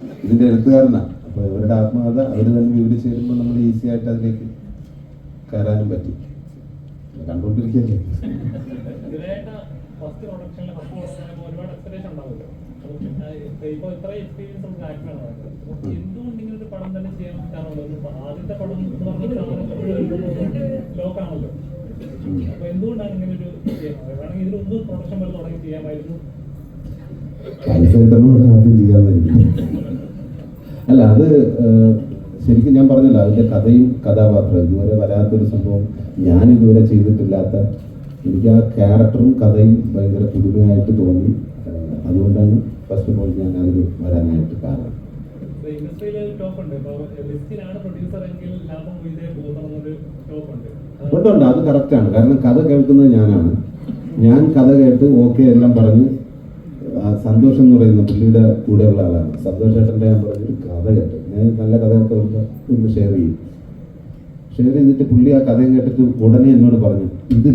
ഇതിന്റെ എഴുത്തുകാരനാണ് അപ്പോൾ ഇവരുടെ ആത്മകഥ അവർ തന്നെ വിവരിച്ച് തരുമ്പോൾ നമ്മൾ ഈസി ആയിട്ട് അതിലേക്ക് കയറാനും പറ്റി. കണ്ടുകൊണ്ടിരിക്കുകയല്ലേ? ആദ്യം ചെയ്യാമായിരുന്നു. അല്ല അത് ശരിക്കും ഞാൻ പറഞ്ഞല്ലോ അതിന്റെ കഥയും കഥാപാത്രവും ഇതുവരെ വരാത്തൊരു സംഭവം ഞാൻ ഇതുവരെ ചെയ്തിട്ടില്ലാത്ത എനിക്ക് ആ ക്യാരക്ടറും കഥയും ഭയങ്കര പുതുമയായിട്ട് തോന്നി. അതുകൊണ്ടാണ് ഫസ്റ്റ് ഓഫ് ഓൾ ഞാൻ അതിൽ വരാനായിട്ട് കാരണം. ഉണ്ട്. ഉണ്ട്. അത് കറക്റ്റാണ് കാരണം കഥ കേൾക്കുന്നത് ഞാനാണ്. ഞാൻ കഥ കേട്ട് ഓക്കെ എല്ലാം പറഞ്ഞ് സന്തോഷം എന്ന് പറയുന്ന പുള്ളിയുടെ കൂടെയുള്ള ആളാണ്. സന്തോഷ് ഏട്ടന്റെ ഞാൻ പറഞ്ഞൊരു കഥ കേട്ടു. ഞാൻ നല്ല കഥയൊക്കെ ഒന്ന് ഷെയർ ചെയ്യും. ഷെയർ ചെയ്തിട്ട് പുള്ളി ആ കഥയും കേട്ടിട്ട് ഉടനെ എന്നോട് പറഞ്ഞു ഇത്